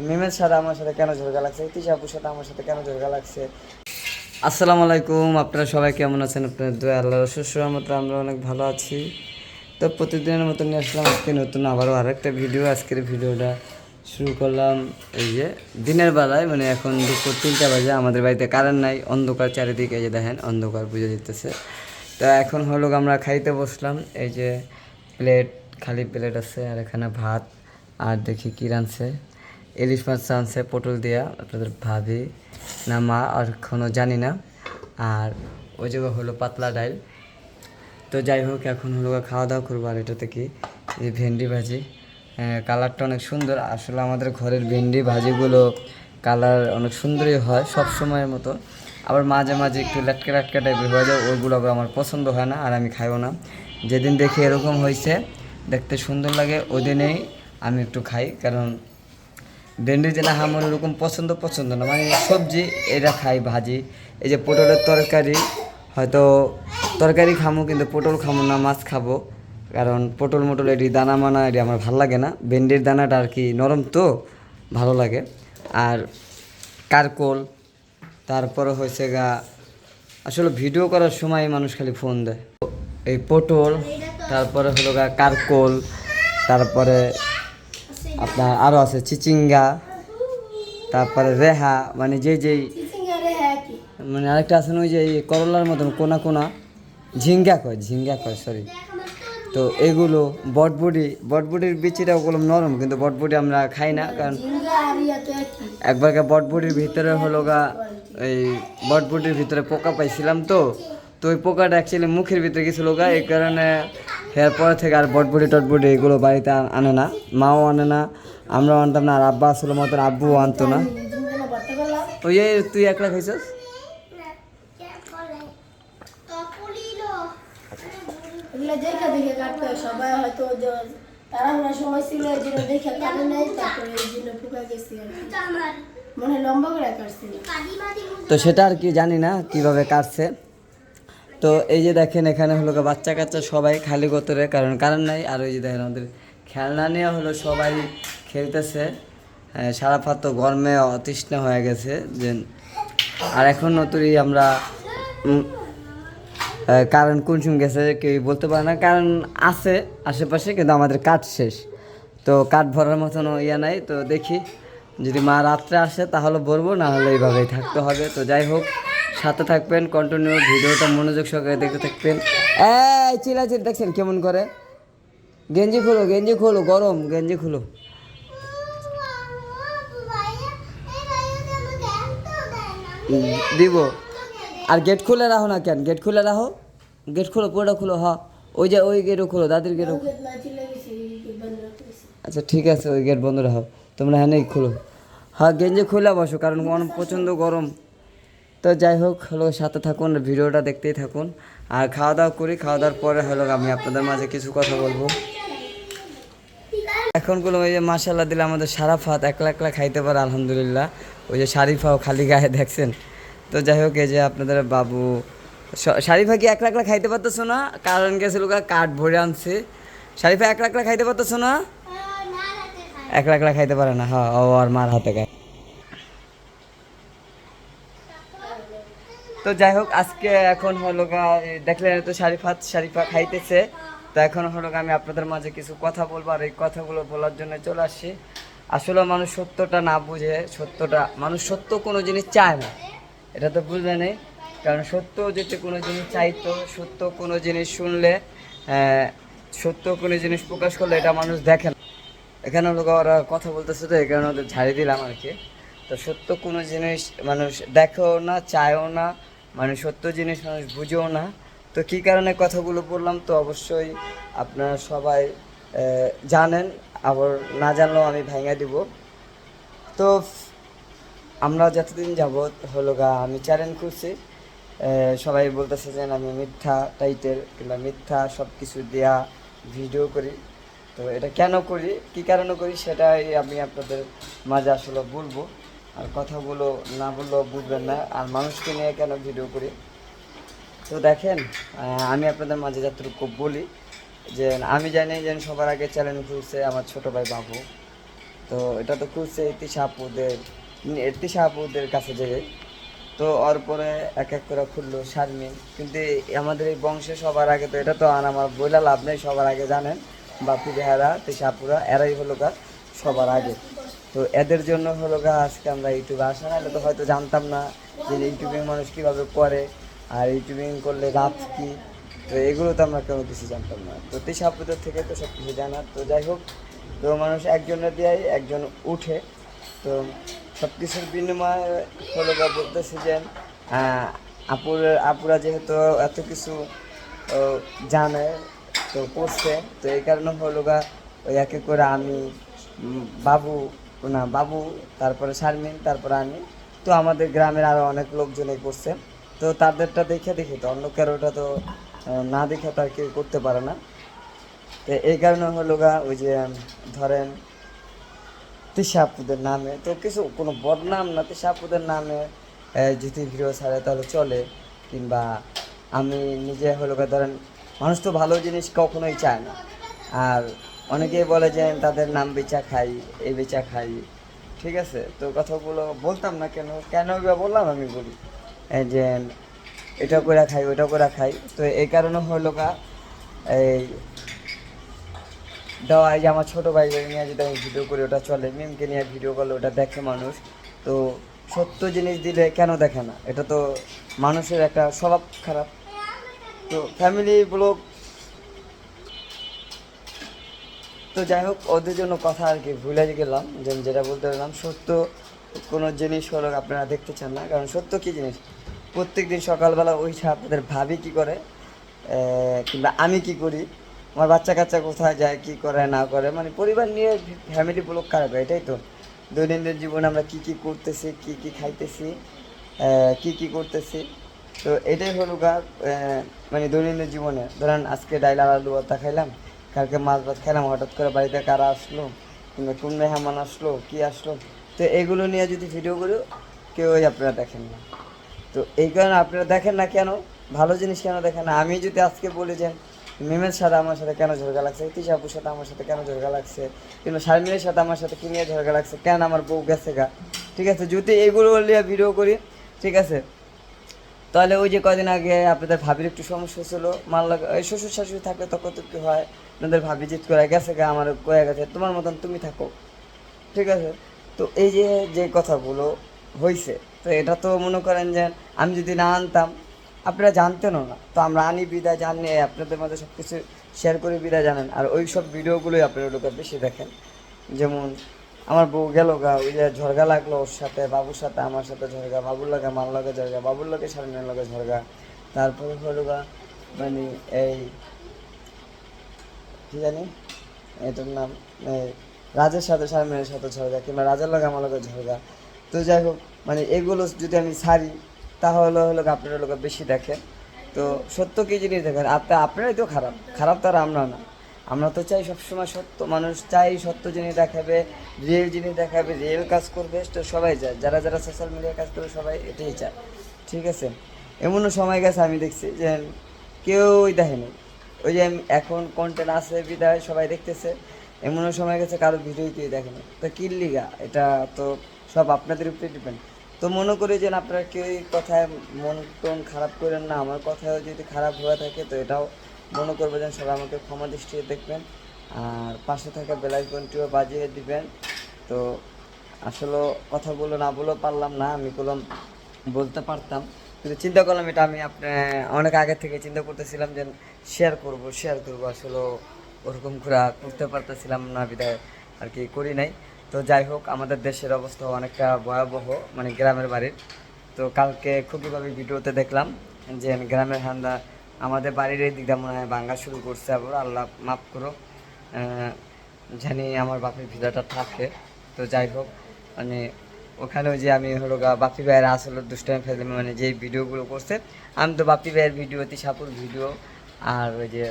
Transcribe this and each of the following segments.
মিমের সাথে আমার সাথে কেন ঝরগা লাগছে? তিশাপুর সাথে আমার সাথে কেন ঝরগা লাগছে? আসসালামু আলাইকুম, আপনারা সবাই কেমন আছেন? আপনার দোয়া আল্লাহর শ্বশুর মতো আমরা অনেক ভালো আছি। তো প্রতিদিনের মতো নিয়ে আসলাম আজকে নতুন আবারও আরেকটা ভিডিও। আজকের ভিডিওটা শুরু করলাম এই যে দিনের বেলায় মানে এখন দুপুর তিনটা বাজে, আমাদের বাড়িতে কারেন্ট নাই, অন্ধকার চারিদিকে এই যে দেখেন, অন্ধকার বুঝে যেতেছে তো এখন হলো আমরা খাইতে বসলাম, এই যে প্লেট, খালি প্লেট আছে, আর এখানে ভাত, আর দেখি কী রানছে ইলিশ মাছ রানছে পটল দিয়া আপনাদের ভাবি না মা আর এখনও জানি না। আর ওই জায়গা হলো পাতলা ডাইল। তো যাই হোক এখন হলো খাওয়া দাওয়া করব আর এটাতে কি? এই ভেন্ডি ভাজি। আহ, কালারটা অনেক সুন্দর। আসলে আমাদের ঘরের ভেন্ডি ভাজিগুলো কালার অনেক সুন্দরই হয় সব সময়ের মতো। আবার মাঝে মাঝে একটু লাটকা লাটকা টাইপের হয়ে যায় ওইগুলো আবার আমার পছন্দ হয় না আর আমি খাইও না। যেদিন দেখি এরকম হয়েছে দেখতে সুন্দর লাগে ওই দিনেই আমি একটু খাই। কারণ ভেন্ডি যেটা আমার ওরকম পছন্দ পছন্দ না। মানে সবজি, এটা খাই ভাজি। এই যে পটলের তরকারি, হয়তো তরকারি খামো, কিন্তু পটল খামো না, মাছ খাব। কারণ পটল মটল এটি দানা মানা, এটি আমার ভালো লাগে না। ভেন্ডির দানাটা আর কি নরম তো, ভালো লাগে। আর কারকোল, তারপরে হয়েছে গা, আসলে ভিডিও করার সময় মানুষ খালি ফোন দেয়। এই পটল, তারপরে হলো গা কারকোল, তারপরে আপনার আরও আছে চিচিঙ্গা তারপরে রেহা মানে যে যেই মানে আরেকটা আছে ওই যে করলার মতন কোনা কোনা ঝিঙ্গা কয় ঝিঙ্গা কয় সরি তো এগুলো বটবুটি বটবুটির বিচিটা ওগুলো নরম কিন্তু বটবুটি আমরা খাই না কারণ একবারকে বটবুটির ভিতরে হলো গা এই বটবুটির ভিতরে পোকা পাইছিলাম তো তো ওই পোকাটা অ্যাকচুয়ালি মুখের ভিতরে গেছিল গা এই কারণে এর পরে থেকে আর বটবুডি টটবুডি এগুলো বাড়িতে আনে না। মাও আনে না আমরাও আনতাম না আর আব্বা আসলে মতন আব্বুও আনতো না। ওই তুই একলা খাইছস? এগুলো দেখে দেখে কাটতে সবাই হয়তো যে সময় ছিল দেখে কাটে নাই তারপরে এই জন্য ফুকা গেছি আর কি। মনে লম্বা করে কাটছিল তো সেটা আর কি জানি না কীভাবে কাটছে। তো এই যে দেখেন এখানে হলো বাচ্চা কাচ্চা সবাই খালি গোতরে কারণ কারণ নাই। আর ওই যে দেখেন আমাদের খেলনা নিয়ে হলো সবাই খেলতেছে। হ্যাঁ, সারা ফাত তো গরমে অতৃষ্ণ হয়ে গেছে। যে আর এখন নতুনই আমরা কারণ কোন সময় গেছে কেউ বলতে পারে না। কারণ আছে আশেপাশে কিন্তু আমাদের কাঠ শেষ। তো কাঠ ভরার মতন ইয়া নাই। তো দেখি যদি মা রাত্রে আসে তাহলে বলব না হলে এইভাবেই থাকতে হবে। তো যাই হোক সাথে থাকবেন কন্টিনিউ ভিডিওটা মনোযোগ সহকারে দেখতে থাকবেন। এই চিলাচিল দেখছেন কেমন করে? গেঞ্জি খুলো গেঞ্জি খুলো, গরম, গেঞ্জি খুলো। দিব। আর গেট খুলে রাখো না কেন? গেট খুলে রাখো। গেট খুলো, পুরোটা খুলো, হ। ওই যে, ওই গেটও খুলো দাদির গেটও চিলে আচ্ছা ঠিক আছে, ওই গেট বন্ধ রাখো। তোমরা হ্যাঁ খুলো। হ্যাঁ গেঞ্জি খুলে বসো, কারণ প্রচণ্ড গরম। তো যাই হোক হলো সাথে থাকুন ভিডিওটা দেখতেই থাকুন। আর খাওয়া দাওয়া করি খাওয়া দাওয়ার পরে হলো আমি আপনাদের মাঝে কিছু কথা বলব। এখন কোনো ওই যে মাসাল্লাহ দিলে আমাদের সারা ফাত একলা একলা খাইতে পারে আলহামদুলিল্লাহ। ওই যে শারিফাও খালি গায়ে দেখছেন? তো যাই হোক এই যে আপনাদের বাবু শারিফা কি একলা একলা খাইতে পারতেছো না? কারণ গেছিল কাঠ ভরে আনছে। শারিফা একলা একলা খাইতে পারতেছো না? একলা একলা খাইতে পারে না হ্যাঁ ও আর মার হাতে খায়। তো যাই হোক, আজকে এখন হলো দেখলেন তো শারিফাত, শারিফা খাইতেছে। তো এখন হলো আমি আপনাদের মাঝে কিছু কথা বলব আর এই কথাগুলো বলার জন্য চলে আসছি। আসলে মানুষ সত্যটা না বুঝে, সত্যটা, মানুষ সত্য কোনো জিনিস চায় না। এটা তো বুঝলে নেই। কারণ সত্য যদি কোনো জিনিস চাইতো, সত্য কোনো জিনিস শুনলে সত্য কোনো জিনিস প্রকাশ করলে এটা মানুষ দেখে না। এখানে লোক ওরা কথা বলতেছে তো, এই কারণে ওদের ঝাড়ি দিলাম আর কি। তো সত্য কোনো জিনিস মানুষ দেখেও না, চায়ও না মানে সত্য জিনিস মানুষ বুঝেও না। তো কী কারণে কথাগুলো বললাম তো অবশ্যই আপনারা সবাই জানেন। আবার না জানলেও আমি ভেঙে দিব। তো আমরা যতদিন যাবৎ হলো গা, আমি চ্যালেঞ্জ করছি সবাই বলতেছে যে আমি মিথ্যা টাইটেল কিংবা মিথ্যা সব কিছু দেয়া ভিডিও করি। তো এটা কেন করি? কী কারণে করি? সেটাই আমি আপনাদের মাঝে আসলে বলব। আর কথাগুলো না বললেও বুঝবেন না। আর মানুষকে নিয়ে কেন ভিডিও করি? তো দেখেন আমি আপনাদের মাঝে যতটুকু বলি যে, আমি জানি যে সবার আগে চ্যালেঞ্জ খুলছে আমার ছোট ভাই বাবু। তো এটা তো খুঁজছে তিশা আপুদের তিশা আপুদের কাছে যেয়ে তো ওর পরে এক এক করে খুললো শারমিন। কিন্তু আমাদের এই বংশে সবার আগে তো এটা তো আর আমার বইলা লাভ নেই, সবার আগে জানেন। বাপি বেহারা তিশাপুরা এরাই হলো গা সবার আগে। তো এদের জন্য হলো গা, আজকে আমরা ইউটিউবে আসা নাহলে তো হয়তো জানতাম না যে ইউটিউবিং মানুষ কীভাবে করে আর ইউটিউবিং করলে রাত কি। তো এগুলো তো আমরা কোনো কিছু জানতাম না। তো তিশাপুদের থেকে তো সব কিছু জানার তো যাই হোক, তো মানুষ একজনের দিয়ে একজন উঠে। তো সব কিছুর বিনিময়ে হলো গা বলতেছি যে আপুর, আপুরা যেহেতু এত কিছু জানে, তো করছে, তো এই কারণে হলো গা ওই একে করে আমি বাবু না, বাবু, তারপরে শারমিন, তারপরে আমি। তো আমাদের গ্রামের আরও অনেক লোকজনই করছে। তো তাদেরটা দেখে দেখি তো, অন্য কারোটা তো না দেখে তো আর কেউ করতে পারে না। তো এই কারণে হলো গা, ওই যে ধরেন তিশাপুদের নামে, তো কিছু, কোনো বদনাম না তিশাপুদের নামে যদি ভিডিও ছাড়ে তাহলে চলে। কিংবা আমি নিজে হলো গা, ধরেন, মানুষ তো ভালো জিনিস কখনোই চায় না। আর অনেকেই বলে যে তাদের নাম বেচা খাই এই বেচা খাই। ঠিক আছে? তো কথাগুলো বলতাম না কেন? কেন বা বললাম আমি বলি? যে, এটা করে খাই ওটা করে খাই। তো এই কারণে হলো কা এই দেওয়া যে আমার ছোটো ভাই নিয়ে যদি আমি ভিডিও করি, ওটা চলে। মিমকে নিয়ে ভিডিও করলে ওটা দেখে মানুষ। তো সত্য জিনিস দিলে কেন দেখে না? এটা তো মানুষের একটা স্বভাব খারাপ। তো ফ্যামিলি ব্লগ তো যাই হোক, ওদের জন্য কথা আর কি ভুলে গেলাম। যে যেটা বলতে পারলাম, সত্য কোনো জিনিস হলো আপনারা দেখতে চান না। কারণ সত্য কী জিনিস? প্রত্যেক দিন সকালবেলা ওই আপনাদের ভাবি কি করে কিংবা আমি কি করি? আমার বাচ্চা কাচ্চা কোথায় যায়, কি করে, না করে? মানে পরিবার নিয়ে ফ্যামিলি ব্লগ খারাপ এটাই তো। দৈনন্দিন জীবনে আমরা কি কি করতেছি, কি কি খাইতেছি কি কি করতেছি? তো এটাই হলো গা মানে দৈনন্দিন জীবনে। ধরেন আজকে ডাইল আলু ভর্তা খাইলাম কালকে মাছ ভাত খেলাম, হঠাৎ করে বাড়িতে কারা আসলো, কিংবা কোন মেহমান আসলো, কি আসলো? তো এগুলো নিয়ে যদি ভিডিও করি, কেউই আপনারা দেখেন না। তো এই কারণে আপনারা দেখেন না কেন? ভালো জিনিস কেন দেখেন না? আমি যদি আজকে বলি যে, মিমের সাথে আমার সাথে কেন ঝরগা লাগছে? তিশাপুর সাথে আমার সাথে কেন ঝরগা লাগছে? কিংবা শারমিনের সাথে আমার সাথে কি নিয়ে ঝরগা লাগছে? কেন আমার বউ গেছে গা? ঠিক আছে? যদি এইগুলো নিয়ে ভিডিও করি, ঠিক আছে? তাহলে ওই যে কদিন আগে আপনাদের ভাবির একটু সমস্যা ছিল মাল লাগা এই শ্বশুর শাশুড়ি থাকলে তখন তো কি হয়? আপনাদের ভাবি জিত করে গেছে গা, আমার কয়ে গেছে, তোমার মতন তুমি থাকো। ঠিক আছে? তো এই যে যে কথাগুলো হয়েছে তো এটা তো মনে করেন যে আমি যদি না আনতাম, আপনারা জানতেনও না। তো আমরা আনি বিদায়, জানি আপনাদের মধ্যে সব কিছু শেয়ার করে, বিদায় জানেন। আর ওই সব ভিডিওগুলোই আপনারা লোকে বেশি দেখেন। যেমন আমার বউ গেল গা ওই যে ঝরগা লাগল ওর সাথে বাবুর সাথে আমার সাথে ঝরগা বাবুর লাগে মার লাগে ঝরগা বাবুর লাগে সামনের লাগে ঝরগা। তারপরে হলো গা মানে এই কি জানি এটার নাম এই, রাজের সাথে শারমিনের সাথে ঝরগা কিংবা রাজার লাগে আমার লাগে ঝরগা। তো যাই হোক মানে এগুলো যদি আমি ছাড়ি তাহলে হলো আপনারা লোক বেশি দেখে তো সত্য কি জিনিস দেখেন? আপনি আপনারাই তো খারাপ খারাপ তো আর আমরা না। আমরা তো চাই সবসময় সত্য, মানুষ চাই সত্য জিনিস দেখাবে রিয়েল জিনিস দেখাবে রিয়েল কাজ করবে, তো সবাই চায়। যারা যারা সোশ্যাল মিডিয়ায় কাজ করে সবাই এটাই চায়। ঠিক আছে? এমনও সময় গেছে আমি দেখছি যে কেউই দেখেনি ওই যে এখন কন্টেন্ট আছে বিদায়, সবাই দেখতেছে। এমনও সময় গেছে কারও ভিডিও কেউ দেখেনি তো কি লিগা? এটা তো সব আপনাদের উপরে ডিপেন্ড তো মনে করি যে আপনারা কেউ এই কথায় মন টন খারাপ করেন না। আমার কথাও যদি খারাপ হয়ে থাকে তো এটাও মনে করবে যেন সবাই আমাকে ক্ষমা দৃষ্টিতে দেখবেন। আর পাশে থাকা বেলাইকনটিও বাজিয়ে দিবেন। তো আসলে কথাগুলো না বলেও পারলাম না, আমি কলম বলতে পারতাম। কিন্তু চিন্তা করলাম এটা আমি আপনার অনেক আগে থেকে চিন্তা করতেছিলাম যে শেয়ার করব শেয়ার করব। আসলে ওরকম করে করতে পারতেছিলাম না, বিদায় আর কি করি নাই। তো যাই হোক, আমাদের দেশের অবস্থা অনেকটা ভয়াবহ মানে গ্রামের বাড়ির। তো কালকে খুবইভাবে ভিডিওতে দেখলাম যে গ্রামের হান্দা আমাদের বাড়ির এই দিকটা মনে হয় ভাঙ্গা শুরু করছে আবার, আল্লাহ মাফ করো। জানি আমার বাপের ভিড়াটা থাকে, তো যাই হোক মানে ওখানে ওই যে আমি হলো বাপি ভাইয়ের আসলে দুষ্টামি ফেলে মানে যে ভিডিওগুলো করছে, আমি তো বাপি ভাইয়ের ভিডিও তিসাপুর ভিডিও, আর ওই যে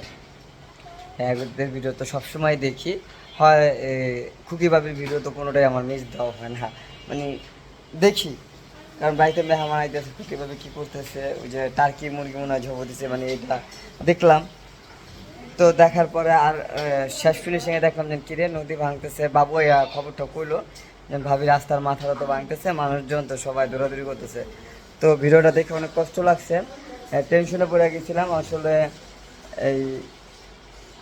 এদের ভিডিও তো সবসময় দেখি। হয় খুকি বাবির ভিডিও তো কোনোটাই আমার মিস দেওয়া হয় না। মানে দেখি। কারণ বাড়িতে মেহমান আইতেছে খুকি বাবি কী করতেছে, ওই যে টার্কি মুরগি মনে হয় ঝোপ দিছে মানে এটা দেখলাম। তো দেখার পরে আর শেষ ফিনিশিংয়ে দেখলাম যে, কিরে, নদী ভাঙতেছে। বাবু খবরটা কইলো যে, ভাবি, রাস্তার মাথাটা তো ভাঙতেছে, মানুষজন তো সবাই দৌড়াদৌড়ি করতেছে। তো ভিডিওটা দেখে অনেক কষ্ট লাগছে। টেনশনে পড়ে গেছিলাম, আসলে এই,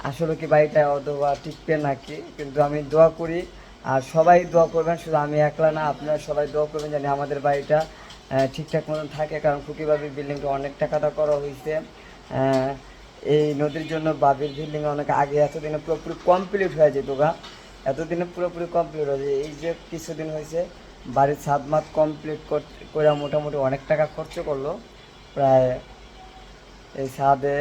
আসলে কি বাড়িটা অথবা টিকবে নাকি? কিন্তু আমি দোয়া করি আর সবাই দোয়া করবেন, শুধু আমি একলা না, আপনারা সবাই দোয়া করবেন জানি আমাদের বাড়িটা ঠিকঠাক মতন থাকে, কারণ খুকিবাবি বিল্ডিংটা অনেক টাকা দা করা হয়েছে এই নদীর জন্য বাবির বিল্ডিং অনেক আগে এতদিনে পুরোপুরি কমপ্লিট হয়ে যেত গা। এতদিনে পুরোপুরি কমপ্লিট হয়ে যায়। এই যে কিছুদিন হয়েছে, বাড়ির সাত মাস কমপ্লিট করে মোটামুটি অনেক টাকা খরচ করল। প্রায় এই ছাদে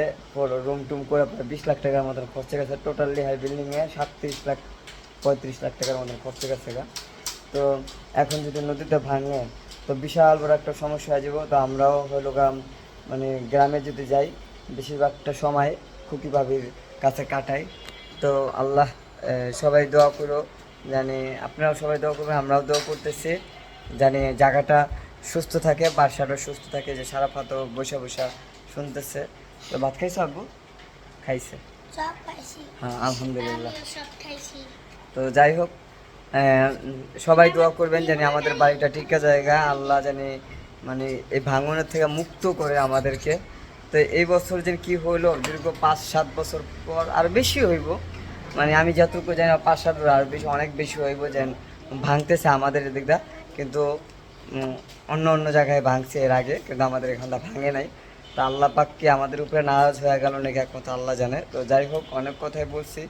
রুম টুম করে প্রায় বিশ লাখ টাকার মতন খরচা গেছে। টোটালি হাই বিল্ডিংয়ে সাতত্রিশ লাখ পঁয়ত্রিশ লাখ টাকার মতন খরচে গেছে গা। তো এখন যদি নদীতে ভাঙে তো বিশাল বড় একটা সমস্যা হয়ে যাব। তো আমরাও হলো মানে গ্রামে যদি যাই বেশিরভাগটা সময় খুকি ভাবির কাছে কাটাই। তো আল্লাহ সবাই দোয়া করো জানি আপনারাও সবাই দোয়া করবেন আমরাও দোয়া করতেছি। জানি জায়গাটা সুস্থ থাকে বাসাটা সুস্থ থাকে যে সারা ফাতো বসে বসে শুনতেছে। তো ভাত খাইছো আব্বু? খাইছে। হ্যাঁ আলহামদুলিল্লাহ। তো যাই হোক সবাই দোয়া করবেন জানি আমাদের বাড়িটা ঠিক জায়গা আল্লাহ জানি মানে এই ভাঙনের থেকে মুক্ত করে আমাদেরকে। তো এই বছর যে কি হইল, দীর্ঘ পাঁচ সাত বছর পর আর বেশি হইব। মানে আমি যতটুকু জানি পাঁচ সাত আর বেশি, অনেক বেশি হইব যেন ভাঙতেছে আমাদের এদিকটা কিন্তু অন্য অন্য জায়গায় ভাঙছে এর আগে, কিন্তু আমাদের এখানটা ভাঙে নাই। তা আল্লাহ পাক কি আমাদের উপরে নারাজ হয়ে গেল নাকি একমাত্র আল্লাহ জানে। তো যাই হোক, অনেক কথাই বলছি।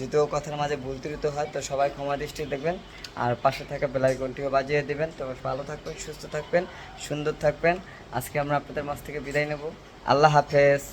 যদিও কথার মাঝে ভুল ত্রুত হয়, তো সবাই ক্ষমা দৃষ্টি দেখবেন। আর পাশে থাকা বেলাই ঘন্টিও বাজিয়ে দেবেন। তো ভালো থাকবেন, সুস্থ থাকবেন, সুন্দর থাকবেন। আজকে আমরা আপনাদের মাছ থেকে বিদায় নেব। আল্লাহ হাফেজ।